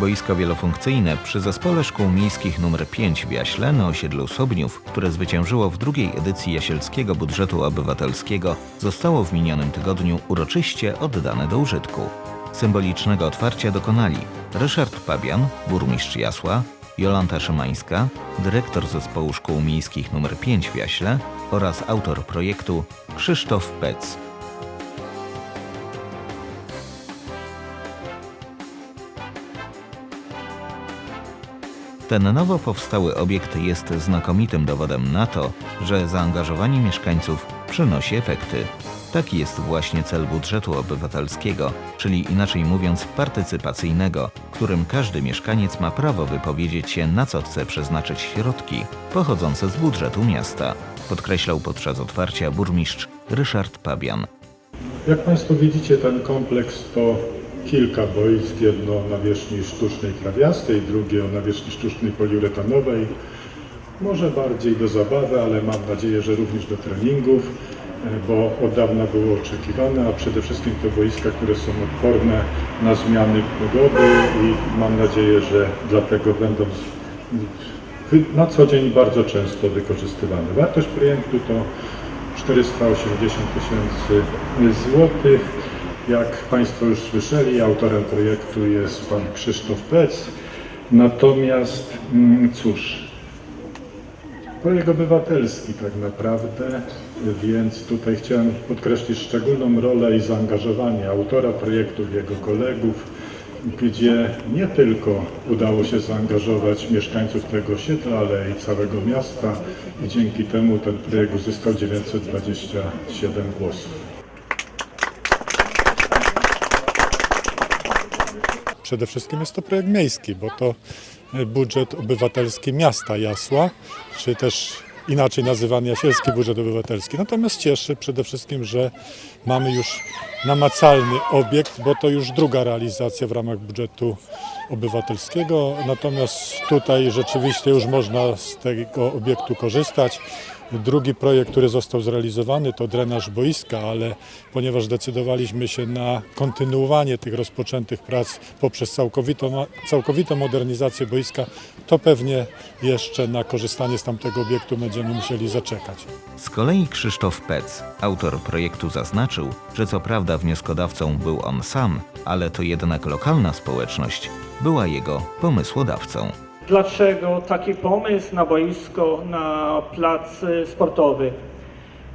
Boisko wielofunkcyjne przy zespole szkół miejskich nr 5 w Jaśle na osiedlu Sobniów, które zwyciężyło w drugiej edycji jasielskiego budżetu obywatelskiego, zostało w minionym tygodniu uroczyście oddane do użytku. Symbolicznego otwarcia dokonali Ryszard Pabian, burmistrz Jasła, Jolanta Szymańska, dyrektor zespołu szkół miejskich nr 5 w Jaśle oraz autor projektu Krzysztof Pec. Ten nowo powstały obiekt jest znakomitym dowodem na to, że zaangażowanie mieszkańców przynosi efekty. Taki jest właśnie cel budżetu obywatelskiego, czyli inaczej mówiąc partycypacyjnego, którym każdy mieszkaniec ma prawo wypowiedzieć się, na co chce przeznaczyć środki pochodzące z budżetu miasta, podkreślał podczas otwarcia burmistrz Ryszard Pabian. Jak Państwo widzicie, ten kompleks to kilka boisk, jedno o nawierzchni sztucznej trawiastej, drugie o nawierzchni sztucznej poliuretanowej. Może bardziej do zabawy, ale mam nadzieję, że również do treningów, e, bo od dawna było oczekiwane, a przede wszystkim to boiska, które są odporne na zmiany pogody i mam nadzieję, że dlatego będą na co dzień bardzo często wykorzystywane. Wartość projektu to 480 tysięcy złotych. Jak Państwo już słyszeli, autorem projektu jest Pan Krzysztof Pec. Natomiast mm, cóż, projekt obywatelski tak naprawdę, więc tutaj chciałem podkreślić szczególną rolę i zaangażowanie autora projektu, jego kolegów, gdzie nie tylko udało się zaangażować mieszkańców tego osiedla, ale i całego miasta i dzięki temu ten projekt uzyskał 927 głosów. Przede wszystkim jest to projekt miejski, bo to e, budżet obywatelski miasta Jasła, czy też inaczej nazywany Jasielski Budżet Obywatelski. Natomiast cieszy przede wszystkim, że mamy już namacalny obiekt, bo to już druga realizacja w ramach budżetu obywatelskiego. Natomiast tutaj rzeczywiście już można z tego obiektu korzystać. Drugi projekt, który został zrealizowany to drenaż boiska, ale ponieważ decydowaliśmy się na kontynuowanie tych rozpoczętych prac poprzez całkowitą, całkowitą modernizację boiska, to pewnie jeszcze na korzystanie z tamtego obiektu będziemy musieli zaczekać. Z kolei Krzysztof Pec, autor projektu, zaznaczył, że co prawda wnioskodawcą był on sam, ale to jednak lokalna społeczność była jego pomysłodawcą. Dlaczego taki pomysł na boisko, na plac sportowy?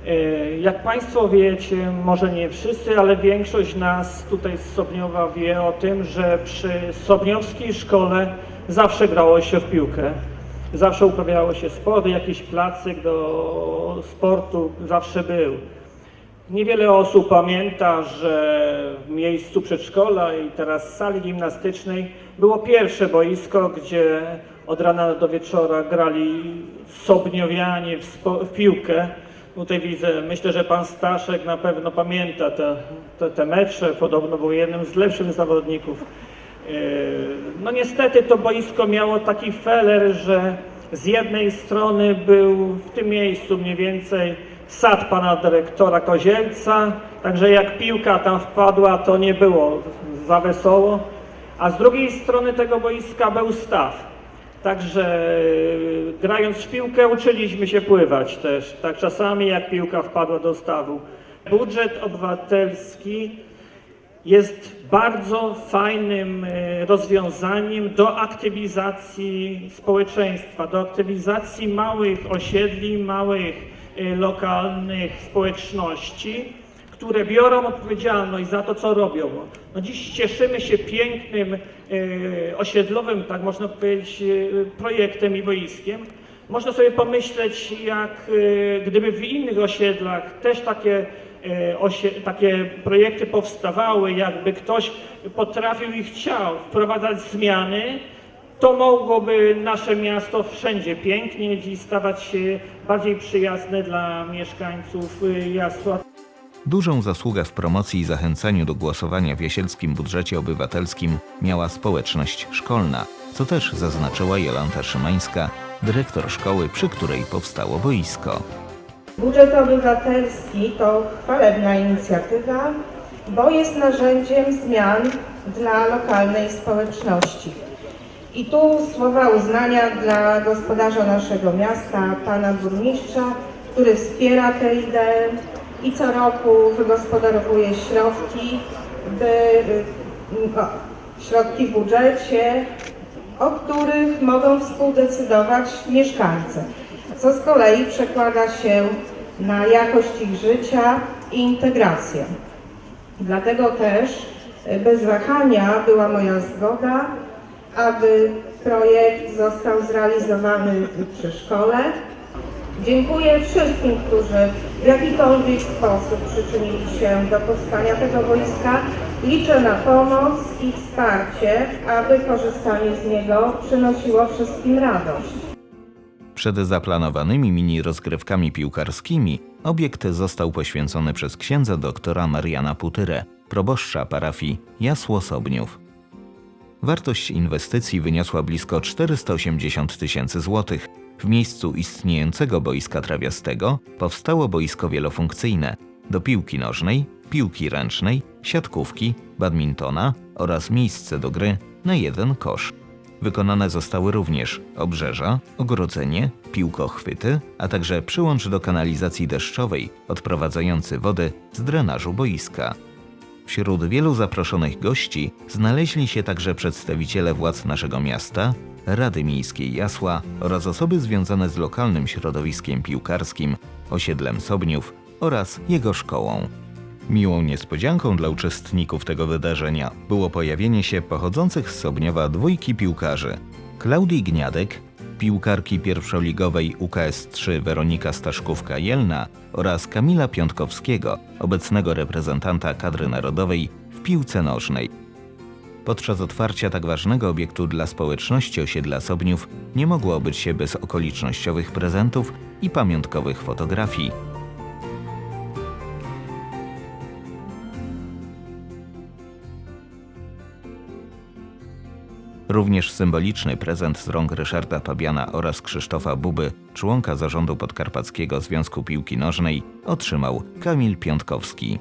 Y, Jak Państwo wiecie, może nie wszyscy, ale większość nas tutaj z Sobniowa wie o tym, że przy Sobniowskiej szkole zawsze grało się w piłkę. Zawsze uprawiało się sport, jakiś placyk do sportu zawsze był. Niewiele osób pamięta, że w miejscu przedszkola i teraz sali gimnastycznej było pierwsze boisko, gdzie od rana do wieczora grali sobniowianie w, w piłkę. Tutaj widzę, myślę, że pan Staszek na pewno pamięta te, te, te mecze, podobno był jednym z lepszych zawodników. Yy, No niestety to boisko miało taki feler, że z jednej strony był w tym miejscu mniej więcej sad pana dyrektora Kozielca, także jak piłka tam wpadła, to nie było za wesoło, a z drugiej strony tego boiska był staw. Także yy, grając w piłkę uczyliśmy się pływać też, tak czasami jak piłka wpadła do stawu. Budżet obywatelski jest bardzo fajnym e, rozwiązaniem do aktywizacji społeczeństwa, do aktywizacji małych osiedli, małych e, lokalnych społeczności, które biorą odpowiedzialność za to, co robią. No dziś cieszymy się pięknym e, osiedlowym, tak można powiedzieć, e, projektem i boiskiem. Można sobie pomyśleć, jak gdyby w innych osiedlach też takie, takie projekty powstawały, jakby ktoś potrafił i chciał wprowadzać zmiany, to mogłoby nasze miasto wszędzie pięknieć i stawać się bardziej przyjazne dla mieszkańców Jasła. Dużą zasługę w promocji i zachęcaniu do głosowania w jasielskim budżecie obywatelskim miała społeczność szkolna, co też zaznaczyła Jolanta Szymańska, dyrektor szkoły, przy której powstało boisko. Budżet obywatelski to chwalebna inicjatywa, bo jest narzędziem zmian dla lokalnej społeczności. I tu słowa uznania dla gospodarza naszego miasta, pana burmistrza, który wspiera tę ideę i co roku wygospodarowuje środki, by, y, o, środki w budżecie, o których mogą współdecydować mieszkańcy, co z kolei przekłada się na jakość ich życia i integrację. Dlatego też y, bez wahania była moja zgoda, aby projekt został zrealizowany przy szkole. Dziękuję wszystkim, którzy w jakikolwiek sposób przyczynili się do powstania tego wojska. Liczę na pomoc i wsparcie, aby korzystanie z niego przynosiło wszystkim radość. Przed zaplanowanymi mini rozgrywkami piłkarskimi obiekt został poświęcony przez księdza doktora Mariana Putyrę, proboszcza parafii Jasło Sobniów. Wartość inwestycji wyniosła blisko 480 tysięcy złotych. W miejscu istniejącego boiska trawiastego powstało boisko wielofunkcyjne do piłki nożnej, piłki ręcznej, siatkówki, badmintona oraz miejsce do gry na jeden kosz. Wykonane zostały również obrzeża, ogrodzenie, piłkochwyty, a także przyłącz do kanalizacji deszczowej odprowadzający wodę z drenażu boiska. Wśród wielu zaproszonych gości znaleźli się także przedstawiciele władz naszego miasta, Rady Miejskiej Jasła oraz osoby związane z lokalnym środowiskiem piłkarskim, osiedlem Sobniów oraz jego szkołą. Miłą niespodzianką dla uczestników tego wydarzenia było pojawienie się pochodzących z Sobniowa dwójki piłkarzy. Klaudii Gniadek, piłkarki pierwszoligowej UKS-3 Weronika Staszkówka-Jelna oraz Kamila Piątkowskiego, obecnego reprezentanta kadry narodowej w piłce nożnej. Podczas otwarcia tak ważnego obiektu dla społeczności osiedla Sobniów nie mogło obyć się bez okolicznościowych prezentów i pamiątkowych fotografii. Również symboliczny prezent z rąk Ryszarda Pabiana oraz Krzysztofa Buby, członka zarządu Podkarpackiego Związku Piłki Nożnej, otrzymał Kamil Piątkowski.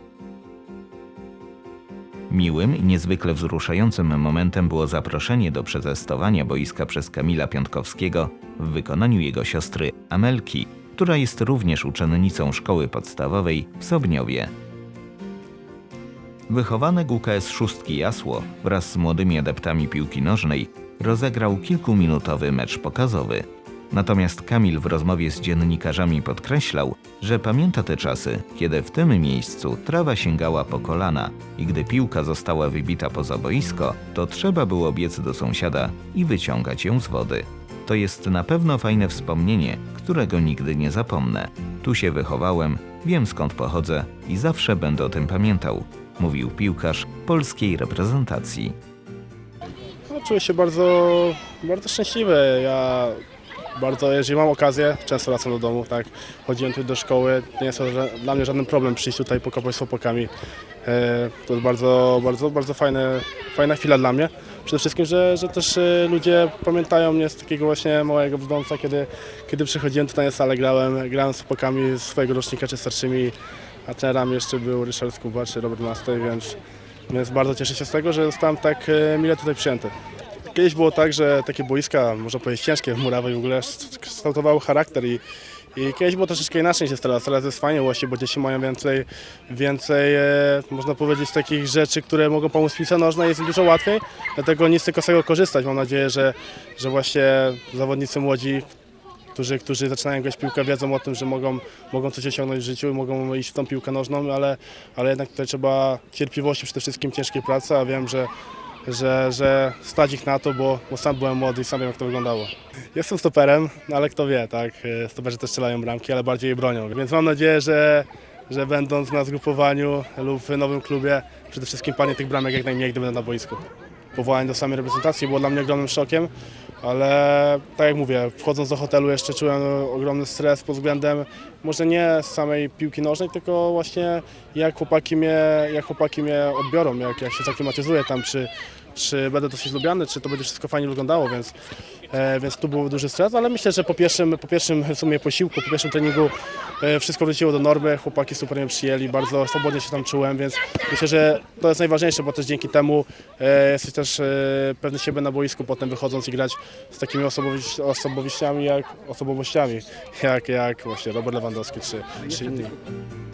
Miłym i niezwykle wzruszającym momentem było zaproszenie do przetestowania boiska przez Kamila Piątkowskiego w wykonaniu jego siostry Amelki, która jest również uczennicą szkoły podstawowej w Sobniowie. Wychowanek UKS Szóstki Jasło wraz z młodymi adeptami piłki nożnej rozegrał kilkuminutowy mecz pokazowy. Natomiast Kamil w rozmowie z dziennikarzami podkreślał, że pamięta te czasy, kiedy w tym miejscu trawa sięgała po kolana i gdy piłka została wybita poza boisko, to trzeba było biec do sąsiada i wyciągać ją z wody. To jest na pewno fajne wspomnienie, którego nigdy nie zapomnę. Tu się wychowałem, wiem skąd pochodzę i zawsze będę o tym pamiętał, mówił piłkarz polskiej reprezentacji. No, czuję się bardzo, bardzo szczęśliwy. Ja bardzo, jeżeli mam okazję, często wracam do domu, tak. Chodziłem tu do szkoły, nie jest to dla mnie żaden problem przyjść tutaj pokopać z chłopakami. E, To jest bardzo, bardzo, bardzo fajne, fajna chwila dla mnie. Przede wszystkim, że, że też e, ludzie pamiętają mnie z takiego właśnie małego brzdąca, kiedy, kiedy przychodziłem tutaj na salę, grałem, grałem z chłopakami z swojego rocznika czy starszymi, a trenerami jeszcze był Ryszard Skuba czy Robert Mastej, więc, więc bardzo cieszę się z tego, że zostałem tak e, mile tutaj przyjęty. Kiedyś było tak, że takie boiska, można powiedzieć ciężkie, murawe w ogóle kształtowały charakter i, i kiedyś było troszeczkę inaczej niż teraz. Teraz jest fajnie właśnie, bo dzieci mają więcej, więcej e, można powiedzieć, takich rzeczy, które mogą pomóc w piłce nożnej, jest dużo łatwiej, dlatego nic tylko z tego korzystać. Mam nadzieję, że, że właśnie zawodnicy młodzi, którzy, którzy zaczynają grać piłkę, wiedzą o tym, że mogą, mogą coś osiągnąć w życiu, mogą iść w tą piłkę nożną, ale, ale jednak tutaj trzeba cierpliwości, przede wszystkim ciężkiej pracy, a wiem, że że, że stać ich na to, bo, bo sam byłem młody i sam wiem jak to wyglądało. Jestem stoperem, no ale kto wie, tak, stoperzy też strzelają bramki, ale bardziej je bronią, więc mam nadzieję, że, że będąc na zgrupowaniu lub w nowym klubie, przede wszystkim padnie tych bramek jak najmniej, gdy będę na boisku. Powołanie do samej reprezentacji było dla mnie ogromnym szokiem, ale tak jak mówię, wchodząc do hotelu jeszcze czułem ogromny stres pod względem może nie samej piłki nożnej, tylko właśnie jak chłopaki mnie, jak chłopaki mnie odbiorą, jak, jak się zaklimatyzuję tam, czy, czy będę dosyć lubiany, czy to będzie wszystko fajnie wyglądało, więc więc tu był duży stres, ale myślę, że po pierwszym, po pierwszym w sumie posiłku, po pierwszym treningu e, wszystko wróciło do normy, chłopaki super mnie przyjęli, bardzo swobodnie się tam czułem, więc myślę, że to jest najważniejsze, bo też dzięki temu e, jesteś też e, pewny siebie na boisku, potem wychodząc i grać z takimi osobowości, osobowościami, jak, osobowościami, jak, jak właśnie Robert Lewandowski czy, czy inni.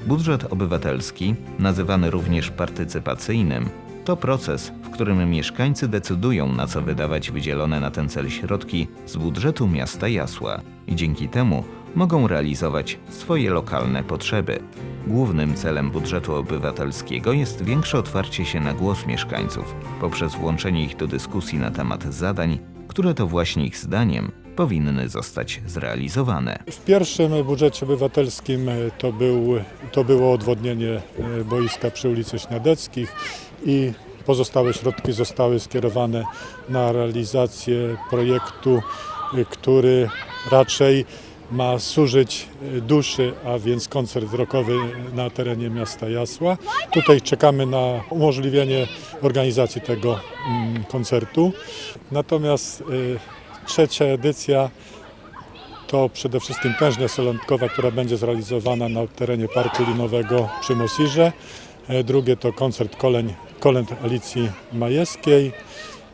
Budżet obywatelski, nazywany również partycypacyjnym, to proces, w którym mieszkańcy decydują, na co wydawać wydzielone na ten cel środki z budżetu miasta Jasła i dzięki temu mogą realizować swoje lokalne potrzeby. Głównym celem budżetu obywatelskiego jest większe otwarcie się na głos mieszkańców poprzez włączenie ich do dyskusji na temat zadań, które to właśnie ich zdaniem powinny zostać zrealizowane. W pierwszym budżecie obywatelskim e, to, był, to było odwodnienie e, boiska przy ulicy Śniadeckich i pozostałe środki zostały skierowane na realizację projektu, e, który raczej ma służyć duszy, a więc koncert rockowy na terenie miasta Jasła. Tutaj czekamy na umożliwienie organizacji tego mm, koncertu. Natomiast trzecia edycja to przede wszystkim tężnia solentkowa, która będzie zrealizowana na terenie Parku Linowego przy Mosirze. E, Drugie to koncert koleń, kolęd Alicji Majewskiej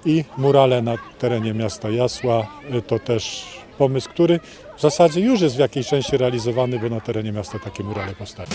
i murale na terenie miasta Jasła. E, To też pomysł, który w zasadzie już jest w jakiejś części realizowany, bo na terenie miasta takie murale powstają.